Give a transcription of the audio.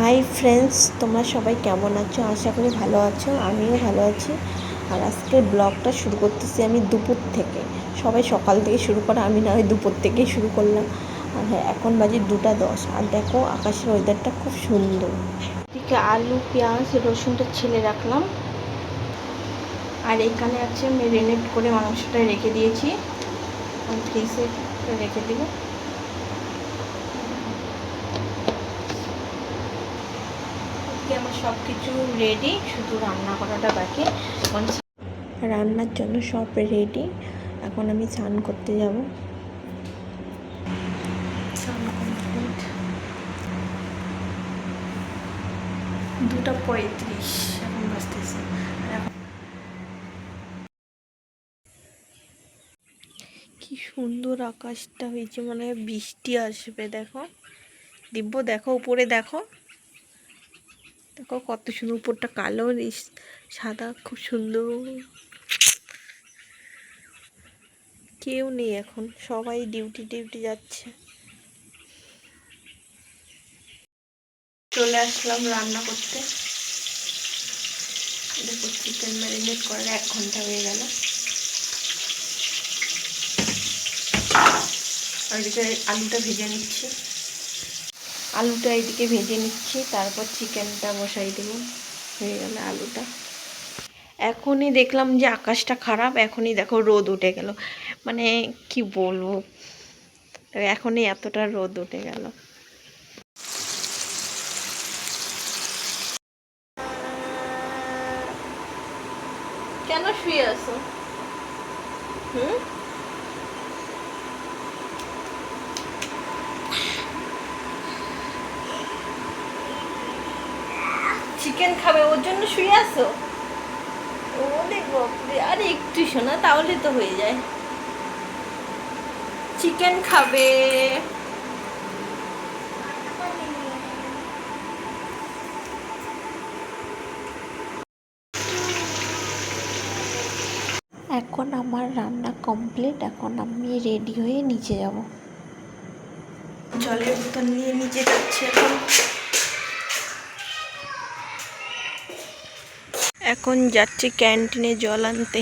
Hi friends তোমরা সবাই কেমন আছো? আশা করি ভালো আছো, আমিও ভালো আছি। আর আজকের ব্লগটা শুরু করতেছি আমি দুপুর থেকে। সবাই সকাল থেকে শুরু করে, আমি না হয় দুপুর থেকেই শুরু করলাম। আর হ্যাঁ এখন বাজে দুটা দশ। আর দেখো, আকাশের ওয়েদারটা খুব সুন্দর। এদিকে আলু, পেঁয়াজ, রসুনটা ছেলে রাখলাম। আর এখানে আছে মেরিনেট করে মাংসটা রেখে দিয়েছি। ফ্রিজে রেখে দেবো আজকে আমার সব কিছু রেডি শুধু রান্না করাটা বাকি। এখন রান্নার জন্য সব রেডি এখন আমি স্নান করতে যাব। দুটা পঁয়ত্রিশ এখন এখন- কি সুন্দর আকাশটা হয়েছে মনে হয় বৃষ্টি আসবে দেখো। দিব্য দেখো উপরে দেখো। দেখো কত সুন্দর, উপরটা কালো সাদা, খুব সুন্দর। কেউ নেই এখন, সবাই ডিউটি ডিউটি যাচ্ছে। চলে আসলাম রান্না করতে। দেখো চিকেন ম্যারিনেট করার এক ঘণ্টা হয়ে গেল। আর এদিকে আলুটা ভেজে নিচ্ছি। আলুটা এদিকে ভেজে নিচ্ছি, তারপর চিকেনটা বসাই দেব। হয়ে গেল আলুটা। এখনই দেখলাম যে আকাশটা খারাপ, এখনই দেখো রোদ উঠে গেল। মানে কি বলব, এখনই এতটা রোদ উঠে গেল। কেন শুয়ে আছো? হুম? চিকেন খাবে ওর জন্য শুয়ে আসো ওরে বাপরে আর একটু শোনা তাহলে তো হয়ে যায়। চিকেন খাবে। এখন আমার রান্না কমপ্লিট এখন আমি রেডি হয়ে নিচে যাব। জলের বোতল নিয়ে নিচে যাচ্ছি এখন। এখন যাচ্ছি ক্যান্টিনে জল আনতে।